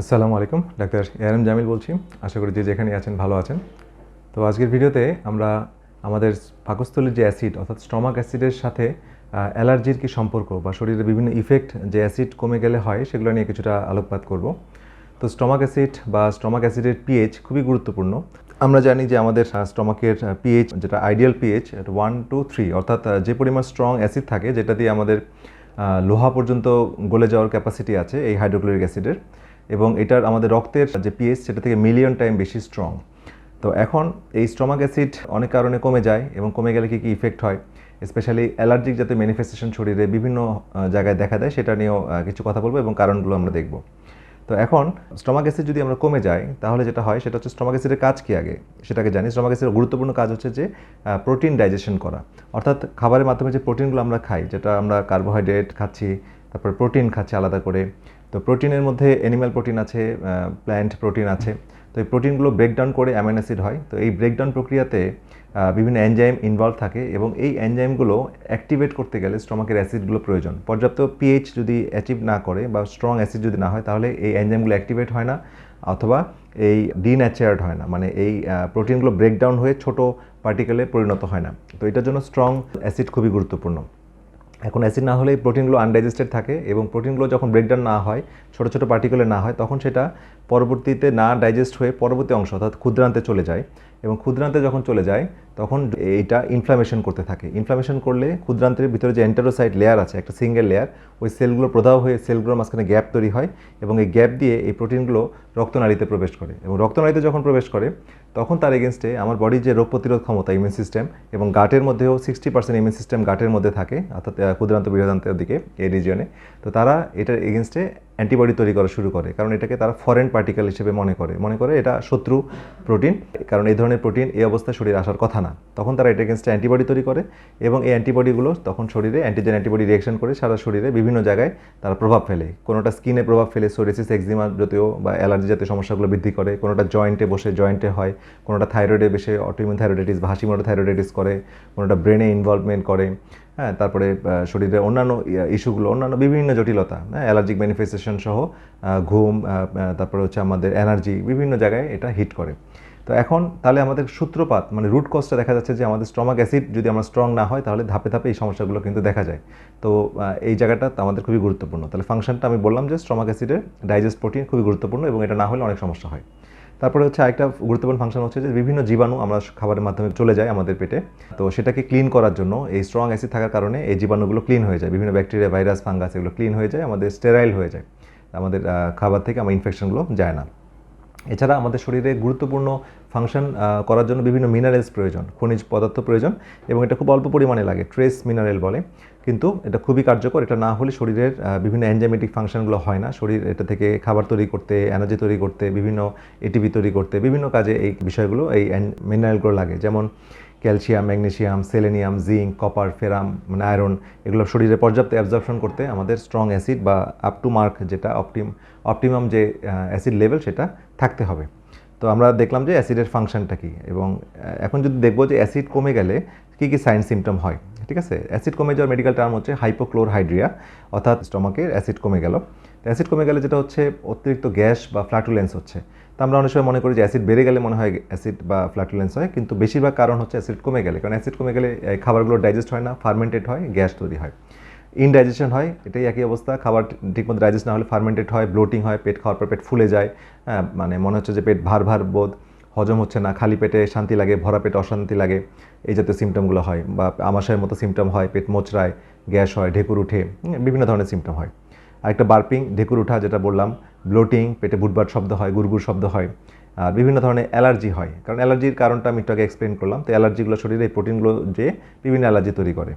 আসসালামু আলাইকুম, doctor ARM Jamil বলছি। আশা করি যে যেখানে আছেন ভালো আছেন। তো আজকের ভিডিওতে আমরা আমাদের পাকস্থলীর যে অ্যাসিড, অর্থাৎ স্টমাক অ্যাসিডের সাথে অ্যালার্জির কি সম্পর্ক বা শরীরের বিভিন্ন ইফেক্ট যে অ্যাসিড কমে গেলে হয়, সেগুলো নিয়ে কিছুটা আলোকপাত করব। তো স্টমাক অ্যাসিড বা স্টমাক অ্যাসিডের পিএইচ খুবই গুরুত্বপূর্ণ। আমরা জানি যে আমাদের স্টমাকের পিএইচ যেটা ideal pH one two three অর্থাৎ যে পরিমাণ স্ট্রং অ্যাসিড থাকে, যেটা দিয়ে আমাদের লোহা পর্যন্ত গলে যাওয়ার ক্যাপাসিটি আছে এই হাইড্রোক্লোরিক অ্যাসিডের এবং এটার আমাদের রক্তের যে পিএইচ সেটা থেকে মিলিয়ন টাইম বেশি স্ট্রং তো এখন এই স্টমাক অ্যাসিড অনেক কারণে কমে যায় এবং কমে গেলে কী কী ইফেক্ট হয়? স্পেশালি অ্যালার্জিক যাতে ম্যানিফেস্টেশন শরীরে বিভিন্ন জায়গায় দেখা দেয়, সেটা নিয়েও কিছু কথা বলব এবং কারণগুলো আমরা দেখব। তো এখন স্টমাক অ্যাসিড যদি আমরা কমে যাই, তাহলে যেটা হয়, সেটা হচ্ছে স্টমাক অ্যাসিডের কাজ কী আগে? সেটাকে জানি। স্টমাক অ্যাসিডের গুরুত্বপূর্ণ কাজ হচ্ছে যে প্রোটিন ডাইজেশন করা। অর্থাৎ খাবারের মাধ্যমে যে প্রোটিনগুলো আমরা খাই, যেটা আমরা কার্বোহাইড্রেট খাচ্ছি, তারপর প্রোটিন খাচ্ছি আলাদা করে তো প্রোটিনের মধ্যে অ্যানিম্যাল প্রোটিন আছে প্ল্যান্ট প্রোটিন আছে। তো এই প্রোটিনগুলো ব্রেকডাউন করে অ্যামাইন অ্যাসিড হয়। তো এই ব্রেকডাউন প্রক্রিয়াতে বিভিন্ন এনজাইম ইনভলভ থাকে এবং এই এনজাইমগুলো অ্যাক্টিভেট করতে গেলে স্টমাকের অ্যাসিডগুলো প্রয়োজন। পর্যাপ্ত পিএইচ যদি অ্যাচিভ না করে বা স্ট্রং অ্যাসিড যদি না হয়, তাহলে এই এনজাইমগুলো অ্যাক্টিভেট হয় না অথবা এই ডিন্যাচার্ড হয় না। মানে এই প্রোটিনগুলো ব্রেকডাউন হয়ে ছোট পার্টিকেলে পরিণত হয় না। তো এটার জন্য স্ট্রং অ্যাসিড খুবই গুরুত্বপূর্ণ। এখন অ্যাসিড না হলে এই প্রোটিনগুলো আনডাইজেস্টেড থাকে এবং প্রোটিনগুলো যখন ব্রেকডাউন না হয়, ছোটো ছোটো পার্টিকুলে না হয়, তখন সেটা পরবর্তীতে না ডাইজেস্ট হয়ে পরবর্তী অংশ অর্থাৎ ক্ষুদ্রান্তে চলে যায় এবং ক্ষুদ্রান্তে যখন চলে যায়, তখন এইটা ইনফ্লামেশন করতে থাকে। ইনফ্লামেশন করলে ক্ষুদ্রান্তের ভিতরে যে এন্টারোসাইট লেয়ার আছে, একটা সিঙ্গেল লেয়ার ওই সেলগুলো প্রদাহ হয়ে সেলগুলোর মাঝখানে গ্যাপ তৈরি হয় এবং এই গ্যাপ দিয়ে এই প্রোটিনগুলো রক্তনালীতে প্রবেশ করে। এবং রক্তনালীতে যখন প্রবেশ করে, তখন তার এগেনস্টে আমার বডির যে রোগ প্রতিরোধ ক্ষমতা ইমিউন সিস্টেম এবং গাটের মধ্যেও সিক্সটি পার্সেন্ট ইমিউন সিস্টেম গাটের মধ্যে থাকে, অর্থাৎ ক্ষুদ্রান্ত বৃহদান্তের দিকে, এই রিজিয়নে তো তারা এটার এগেনস্টে অ্যান্টিবডি তৈরি করা শুরু করে। কারণ এটাকে তারা ফরেন পার্টিকেল হিসেবে মনে করে। মনে করে এটা শত্রু প্রোটিন কারণ এই ধরনের প্রোটিন এই অবস্থায় শরীরে আসার কথা না। তখন তারা এটা এগেনস্টে অ্যান্টিবডি তৈরি করে এবং এই অ্যান্টিবডিগুলো তখন শরীরে অ্যান্টিজেন অ্যান্টিবডি রিয়েকশন করে সারা শরীরে বিভিন্ন জায়গায় তারা প্রভাব ফেলে। কোনোটা স্কিনে প্রভাব ফেলে সোরেসিস এক্সিমা জাতীয় বা অ্যালার্জি জাতীয় সমস্যাগুলো বৃদ্ধি করে, কোনোটা জয়েন্টে বসে জয়েন্টে হয়, কোনোটা থাইরয়েডে বসে অটোইমিউন থাইরয়েডাইটিস বা হাসিমোটো থাইরয়েডাইটিস করে, কোনোটা ব্রেনে ইনভলভমেন্ট করে। হ্যাঁ তারপরে শরীরের অন্যান্য ইস্যুগুলো, অন্যান্য বিভিন্ন জটিলতা হ্যাঁ অ্যালার্জিক ম্যানিফেস্টেশন সহ ঘুম তারপরে হচ্ছে আমাদের এনার্জি বিভিন্ন জায়গায় এটা হিট করে। তো এখন তাহলে আমাদের সূত্রপাত মানে রুট কজটা দেখা যাচ্ছে যে আমাদের স্টমাক অ্যাসিড যদি আমরা স্ট্রং না হয়, তাহলে ধাপে ধাপে এই সমস্যাগুলো কিন্তু দেখা যায়। তো এই জায়গাটা আমাদের খুবই গুরুত্বপূর্ণ। তাহলে ফাংশনটা আমি বললাম যে স্টমাক অ্যাসিডের ডাইজেস্ট প্রোটিন খুবই গুরুত্বপূর্ণ এবং এটা না হলে অনেক সমস্যা হয়। তারপরে হচ্ছে আরেকটা গুরুত্বপূর্ণ ফাংশন হচ্ছে যে বিভিন্ন জীবাণু আমরা খাবারের মাধ্যমে চলে যায় আমাদের পেটে। তো সেটাকে ক্লিন করার জন্য এই স্ট্রং অ্যাসিড থাকার কারণে এই জীবাণুগুলো ক্লিন হয়ে যায়। বিভিন্ন ব্যাকটেরিয়া ভাইরাস ফাঙ্গাস এগুলো ক্লিন হয়ে যায়, আমাদের স্টেরাইল হয়ে যায়। আমাদের খাবার থেকে আমার ইনফেকশনগুলো যায় না। এছাড়া আমাদের শরীরে গুরুত্বপূর্ণ ফাংশন করার জন্য বিভিন্ন মিনারেলস প্রয়োজন, খনিজ পদার্থ প্রয়োজন, এবং এটা খুব অল্প পরিমাণে লাগে ট্রেস মিনারেল বলে। কিন্তু এটা খুবই কার্যকর, এটা না হলে শরীরের বিভিন্ন অ্যানজাইমেটিক ফাংশনগুলো হয় না। শরীর এটা থেকে খাবার তৈরি করতে এনার্জি তৈরি করতে, বিভিন্ন এটিভি তৈরি করতে, বিভিন্ন কাজে এই বিষয়গুলো, এই মিনারেলগুলো লাগে। যেমন calcium, magnesium, selenium, zinc, copper, ferrum মানে আয়রন এগুলো শরীরে পর্যাপ্ত অ্যাবজর্পশন করতে আমাদের স্ট্রং অ্যাসিড বা আপ টু মার্ক যেটা অপটিম অপটিমাম যে অ্যাসিড লেভেল সেটা থাকতে হবে। তো আমরা দেখলাম যে অ্যাসিডের ফাংশনটা কী এবং এখন যদি দেখব যে অ্যাসিড কমে গেলে কী কী সাইন সিমটম হয়, ঠিক আছে? অ্যাসিড কমে যাওয়ার মেডিকেল টার্ম হচ্ছে হাইপোক্লোরহাইড্রিয়া, অর্থাৎ স্টমাকের অ্যাসিড কমে গেল। অ্যাসিড কমে গেলে যেটা হচ্ছে অতিরিক্ত গ্যাস বা ফ্ল্যাটুলেন্স হচ্ছে। তো আমরা অনেক সময় মনে করি যে অ্যাসিড বেড়ে গেলে মনে হয় অ্যাসিড বা ফ্ল্যাটুলেন্স হয়, কিন্তু বেশিরভাগ কারণ হচ্ছে অ্যাসিড কমে গেলে। কারণ অ্যাসিড কমে গেলে খাবারগুলো ডাইজেস্ট হয় না, ফার্মেন্টেড হয়, গ্যাস তৈরি হয়। ইনডাইজেশন হয়, এটাই একই অবস্থা। খাবার ঠিকমতো ডাইজেস্ট না হলে ফার্মেন্টেড হয় ব্লোটিং হয়, পেট খাওয়ার পর পেট ফুলে যায়। মানে মনে হচ্ছে যে পেট ভার ভার বোধ, হজম হচ্ছে না, খালি পেটে শান্তি লাগে, ভরা পেটে অশান্তি লাগে। এই জাতীয় সিমটমগুলো হয় বা আমাশয়ের মতো সিমটম হয়, পেট মোচড়ায়, গ্যাস হয়, ঢেকুর উঠে বিভিন্ন ধরনের সিমটম হয়। আরেকটা বার্পিং, ঢেকুর উঠা যেটা বললাম ব্লোটিং পেটে বুটবার শব্দ হয়, গুড়গুড় শব্দ হয়, আর বিভিন্ন ধরনের অ্যালার্জি হয়। কারণ অ্যালার্জির কারণটা আমি একটু আগে এক্সপ্লেন করলাম, তো অ্যালার্জিগুলো শরীরে এই প্রোটিনগুলো যে বিভিন্ন অ্যালার্জি তৈরি করে।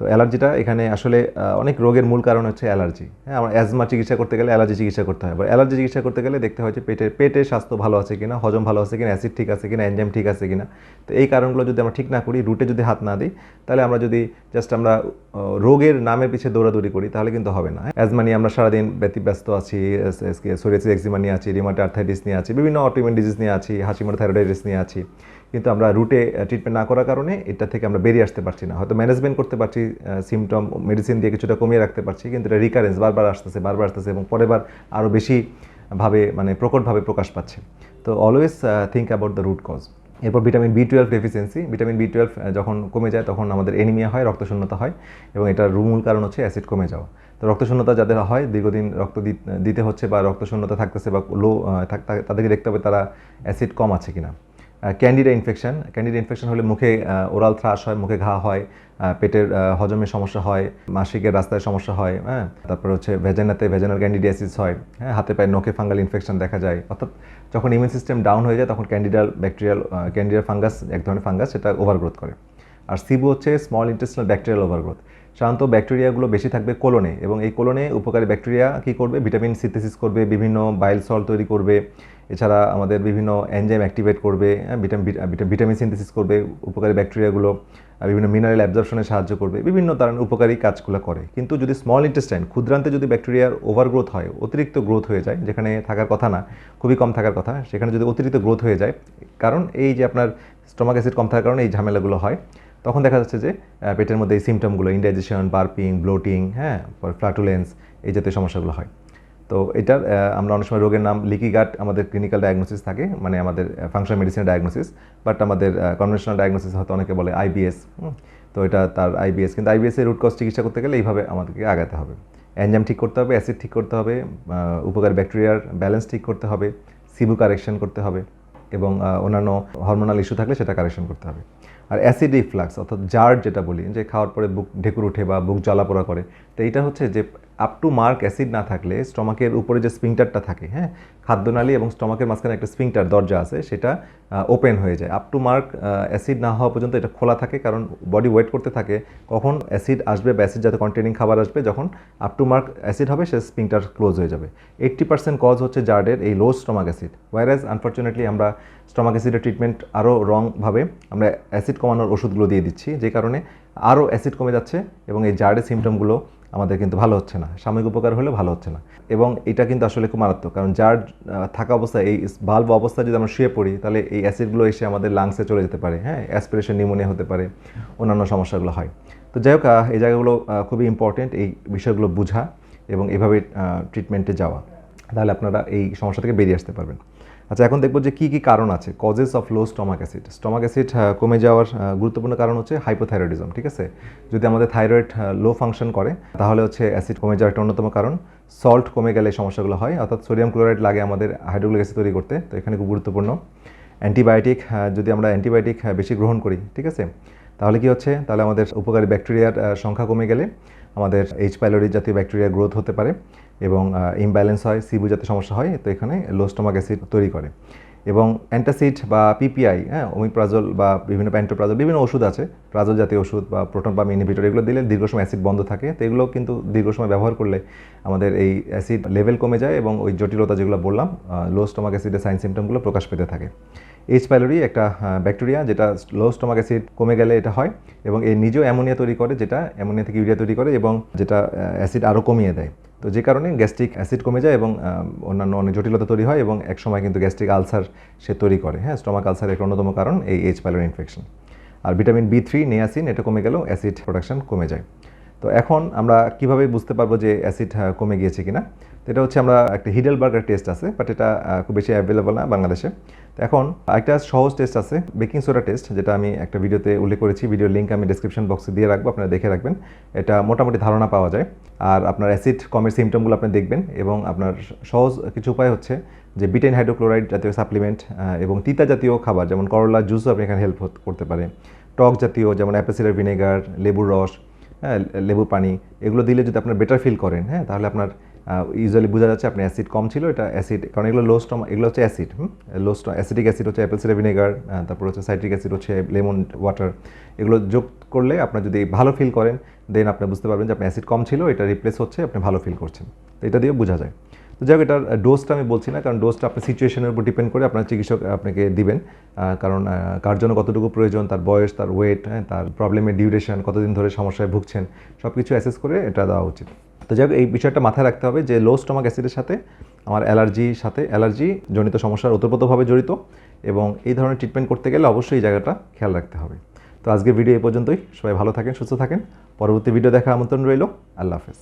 তো অ্যালার্জিটা এখানে আসলে অনেক রোগের মূল কারণ হচ্ছে অ্যালার্জি। হ্যাঁ আমার অ্যাজমা চিকিৎসা করতে গেলে অ্যালার্জি চিকিৎসা করতে হয়। অ্যালার্জি চিকিৎসা করতে গেলে দেখতে হয় যে পেটের পেটে স্বাস্থ্য ভালো আছে কিনা, হজম ভালো আছে কিনা, অ্যাসিড ঠিক আছে কিনা এনজাম ঠিক আছে কিনা। তো এই কারণগুলো যদি আমরা ঠিক না করি, রুটে যদি হাত না দিই, তাহলে আমরা যদি জাস্ট আমরা রোগের নামের পিছিয়ে দৌড়াদৌড়ি করি, তাহলে কিন্তু হবে না। অ্যাজমা নিয়ে আমরা সারাদিন ব্যতিব্যস্ত আছি সোরিয়াসিস এক্সিমা নিয়ে আছি রিমাটো আর্থাইটিস নিয়ে আছি, বিভিন্ন অটোইমিউন ডিজিজ নিয়ে আছি হাসিমোটো থাইরয়েডাইটিস নিয়ে আছি। কিন্তু আমরা রুটে ট্রিটমেন্ট না করার কারণে এটা থেকে আমরা বেরিয়ে আসতে পারছি না। হয়তো ম্যানেজমেন্ট করতে পারছি সিমটম মেডিসিন দিয়ে কিছুটা কমিয়ে রাখতে পারছি, কিন্তু এটা রিকারেন্স বারবার আসতেছে বারবার আসতেছে এবং পরের বার আরও বেশি ভাবে মানে প্রকটভাবে প্রকাশ পাচ্ছে। তো always think about the root cause এরপর vitamin B twelve deficiency vitamin B twelve যখন কমে যায় তখন আমাদের এনিমিয়া হয়, রক্তশূন্যতা হয় এবং এটার মূল কারণ হচ্ছে অ্যাসিড কমে যাওয়া। তো রক্তশূন্যতা যাদের হয়, দীর্ঘদিন রক্ত দিতে হচ্ছে বা রক্তশূন্যতা থাকতেছে বা লো তাদেরকে দেখতে হবে তারা অ্যাসিড কম আছে কিনা। ক্যান্ডিডা ইনফেকশন ক্যান্ডিডা ইনফেকশন হলে মুখে ওরাল থ্রাশ হয়, মুখে ঘা হয় পেটের হজমের সমস্যা হয়, মাসিকের রাস্তায় সমস্যা হয় হ্যাঁ? তারপর হচ্ছে ভেজানাতে ভেজানাল ক্যান্ডিডিয়াসিস হয় হ্যাঁ? হাতে পায়ে নখে ফাঙ্গাল ইনফেকশন দেখা যায়। অর্থাৎ যখন ইমিউন সিস্টেম ডাউন হয়ে যায়, তখন ক্যান্ডিডাল ব্যাকটেরিয়াল ক্যান্ডিডাল ফাঙ্গাস এক ধরনের ফাঙ্গাস সেটা ওভারগ্রোথ করে। আর সিবু হচ্ছে স্মল ইন্টেস্টিনাল ব্যাকটেরিয়াল ওভারগ্রোথ সাধারণত ব্যাকটেরিয়াগুলো বেশি থাকবে কোলনে এবং এই কোলনে উপকারী ব্যাকটেরিয়া কী করবে? ভিটামিন সিনথেসিস করবে, বিভিন্ন বাইল সল তৈরি করবে এছাড়া আমাদের বিভিন্ন এনজাইম অ্যাক্টিভেট করবে ভিটামিন ভিটামিন সিনথেসিস করবে, উপকারী ব্যাকটেরিয়াগুলো বিভিন্ন মিনারেল অ্যাবজর্পশনে সাহায্য করবে, বিভিন্ন তার উপকারী কাজগুলো করে। কিন্তু যদি স্মল ইন্টেস্টাইন ক্ষুদ্রান্তে যদি ব্যাকটেরিয়ার ওভারগ্রোথ হয়, অতিরিক্ত গ্রোথ হয়ে যায়, যেখানে থাকার কথা না, খুবই কম থাকার কথা, সেখানে যদি অতিরিক্ত গ্রোথ হয়ে যায়, কারণ এই যে আপনার স্টমাক অ্যাসিড কম থাকার কারণে এই ঝামেলাগুলো হয়, তখন দেখা যাচ্ছে যে পেটের মধ্যে এই সিমটমগুলো ইনডাইজেশন বার্পিং ব্লোটিং হ্যাঁ ফ্লাটুলেন্স এই জাতীয় সমস্যাগুলো হয়। তো এটার আমরা অনেক সময় রোগের নাম লিকি আমাদের ক্লিনিক্যাল ডায়াগনোসিস থাকে মানে আমাদের ফাংশন মেডিসিনের ডায়াগনোসিস বাট আমাদের কনভেনশনাল ডায়াগনোসিস হয়তো অনেকে বলে আইবিএস তো এটা তার আইবিএস কিন্তু আইবিএস এর রুট কজ চিকিৎসা করতে গেলে এইভাবে আমাদেরকে আগাতে হবে। এনজাম ঠিক করতে হবে, অ্যাসিড ঠিক করতে হবে উপকার ব্যাকটেরিয়ার ব্যালেন্স ঠিক করতে হবে, সিবু কারেকশন করতে হবে, এবং অন্যান্য হরমোনাল ইস্যু থাকলে সেটা কারেকশন করতে হবে। আর অ্যাসিড রিফ্লাক্স অর্থাৎ জার্ড যেটা বলি, যে খাওয়ার পরে বুক ঢেকুর উঠে বা বুক জ্বালাপোড়া করে, তো এইটা হচ্ছে যে আপ টু মার্ক অ্যাসিড না থাকলে স্টমাকের উপরে যে স্পিংটারটা থাকে হ্যাঁ খাদ্যনালী এবং স্টমাকের মাঝখানে একটা স্পিংটার দরজা আছে, সেটা ওপেন হয়ে যায়। আপ টু মার্ক অ্যাসিড না হওয়া পর্যন্ত এটা খোলা থাকে কারণ বডি ওয়েট করতে থাকে কখন অ্যাসিড আসবে বা অ্যাসিড যাতে কন্টেনিং খাবার আসবে, যখন আপ টু মার্ক অ্যাসিড হবে, সে স্পিংটার ক্লোজ হয়ে যাবে। এইট্টি পার্সেন্ট কজ হচ্ছে জার্ডের এই লো স্টমাক অ্যাসিড ওয়াইরাজ আনফর্চুনেটলি আমরা স্টমাক অ্যাসিডের ট্রিটমেন্ট আরও রংভাবে আমরা অ্যাসিড কমানোর ওষুধগুলো দিয়ে দিচ্ছি, যে কারণে আরও অ্যাসিড কমে যাচ্ছে এবং এই জার্ডের সিমটমগুলো আমাদের কিন্তু ভালো হচ্ছে না। সাময়িক উপকার হলে ভালো হচ্ছে না। এবং এটা কিন্তু আসলে খুব মারাত্মক। কারণ যার থাকা অবস্থায় এই বাল্ব অবস্থায় যদি আমরা শুয়ে পড়ি, তাহলে এই অ্যাসিডগুলো এসে আমাদের লাংসে চলে যেতে পারে হ্যাঁ? অ্যাসপিরেশন নিউমোনিয়া হতে পারে, অন্যান্য সমস্যাগুলো হয়। তো যাই হোক এই জায়গাগুলো খুবই ইম্পর্টেন্ট এই বিষয়গুলো বোঝা এবং এভাবে ট্রিটমেন্টে যাওয়া। তাহলে আপনারা এই সমস্যা থেকে বেরিয়ে আসতে পারবেন। আচ্ছা এখন দেখব যে কী কী কারণ আছে। Causes of low stomach acid stomach acid কমে যাওয়ার গুরুত্বপূর্ণ কারণ হচ্ছে হাইপোথাইরয়েডিজম ঠিক আছে? যদি আমাদের থাইরয়েড লো ফাংশন করে, তাহলে হচ্ছে অ্যাসিড কমে যাওয়ার একটা অন্যতম কারণ। সল্ট কমে গেলে সমস্যাগুলো হয়, অর্থাৎ সোডিয়াম ক্লোরাইড লাগে আমাদের হাইড্রোক্লিক অ্যাসিড তৈরি করতে, তো এখানে খুব গুরুত্বপূর্ণ। অ্যান্টিবায়োটিক যদি আমরা অ্যান্টিবায়োটিক বেশি গ্রহণ করি, ঠিক আছে? তাহলে কি হচ্ছে? তাহলে আমাদের উপকারী ব্যাকটেরিয়ার সংখ্যা কমে গেলে আমাদের এইচ পাইলোরি জাতীয় ব্যাকটেরিয়া গ্রোথ হতে পারে এবং ইমব্যালেন্স হয় সিবু জাতীয় সমস্যা হয়, তো এখানে লোস্টোমাক অ্যাসিড তৈরি করে। এবং অ্যান্টাসিড বা পিপিআই হ্যাঁ ওমিপ্রাজল বা বিভিন্ন প্যান্টোপ্রাজল বিভিন্ন ওষুধ আছে প্রাজল জাতীয় ওষুধ বা প্রোটন পাম ইনহিবিটর এগুলো দিলে দীর্ঘ সময় অ্যাসিড বন্ধ থাকে, তো এগুলো কিন্তু দীর্ঘ সময় ব্যবহার করলে আমাদের এই অ্যাসিড লেভেল কমে যায় এবং ওই জটিলতা যেগুলো বললাম লো স্টোমাক অ্যাসিডের সাইন সিমটমগুলো প্রকাশ পেতে থাকে। এইচ পাইলোরি একটা ব্যাকটেরিয়া যেটা লো স্টোমাক অ্যাসিড কমে গেলে এটা হয়, এবং এই নিজেও অ্যামোনিয়া তৈরি করে, যেটা অ্যামোনিয়া থেকে ইউরিয়া তৈরি করে, এবং যেটা অ্যাসিড আরও কমিয়ে দেয়। তো যে কারণে গ্যাস্ট্রিক অ্যাসিড কমে যায়, এবং অন্যান্য অনেক জটিলতা তৈরি হয়, এবং এক সময় কিন্তু গ্যাস্ট্রিক আলসার সে তৈরি করে। হ্যাঁ স্টোমাক আলসারের একটা অন্যতম কারণ এই এইচ পাইলোরি ইনফেকশন আর ভিটামিন বি থ্রি নিয়াসিন এটা কমে গেলেও অ্যাসিড প্রোডাকশন কমে যায়। তো এখন আমরা কীভাবে বুঝতে পারব যে অ্যাসিড কমে গিয়েছে কিনা? তো এটা হচ্ছে আমরা একটা হিডেল বার্গার টেস্ট আছে বাট এটা খুব বেশি অ্যাভেলেবল না বাংলাদেশে। তো এখন একটা সহজ টেস্ট আছে বেকিং সোডা টেস্ট যেটা আমি একটা ভিডিওতে উল্লেখ করেছি, ভিডিওর লিঙ্ক আমি ডিসক্রিপশন বক্সে দিয়ে রাখব, আপনারা দেখে রাখবেন। এটা মোটামুটি ধারণা পাওয়া যায়। আর আপনার অ্যাসিড কমের সিমটমগুলো আপনি দেখবেন, এবং আপনার সহজ কিছু উপায় হচ্ছে যে বিটেন হাইড্রোক্লোরাইড জাতীয় সাপ্লিমেন্ট এবং তিতা জাতীয় খাবার, যেমন করলা জুসও আপনি এখানে হেল্প করতে পারে। টক জাতীয়, যেমন অ্যাপেল সিডার ভিনেগার লেবুর রস লেবু পানি, এগুলো দিলে যদি আপনার বেটার ফিল করেন হ্যাঁ তাহলে আপনার ইউজুয়ালি বোঝা যাচ্ছে আপনার অ্যাসিড কম ছিল, এটা অ্যাসিড কারণ এগুলো লো স্টম এগুলো হচ্ছে acid low stomach acidic acid হচ্ছে অ্যাপেল সিডার ভিনেগার তারপর হচ্ছে সাইট্রিক অ্যাসিড হচ্ছে লেমন ওয়াটার এগুলো যোগ করলে আপনার যদি ভালো ফিল করেন দেন আপনি বুঝতে পারবেন যে আপনার অ্যাসিড কম ছিল, এটা রিপ্লেস হচ্ছে, আপনি ভালো ফিল করছেন। তো এটা দিয়ে বোঝা যায়। তো যাই হোক, এটার ডোজটা আমি বলছি না, কারণ ডোজটা আপনার সিচুয়েশনের উপর ডিপেন্ড করে আপনার চিকিৎসক আপনাকে দিবেন। কারণ কার জন্য কতটুকু প্রয়োজন, তার বয়স, তার ওয়েট হ্যাঁ তার প্রবলেমের ডিউরেশন কতদিন ধরে সমস্যায় ভুগছেন সব কিছু অ্যাসেস করে এটা দেওয়া উচিত। তো যাই এই বিষয়টা মাথায় রাখতে হবে যে লো স্টমাক অ্যাসিডের সাথে, আমার অ্যালার্জির সাথে অ্যালার্জি জনিত সমস্যার ওতপ্রোতভাবে জড়িত এবং এই ধরনের ট্রিটমেন্ট করতে গেলে অবশ্যই এই জায়গাটা খেয়াল রাখতে হবে। তো আজকের ভিডিও এই পর্যন্তই। সবাই ভালো থাকেন, সুস্থ থাকেন। পরবর্তী ভিডিও দেখা আমন্ত্রণ রইল। আল্লাহ হাফেজ।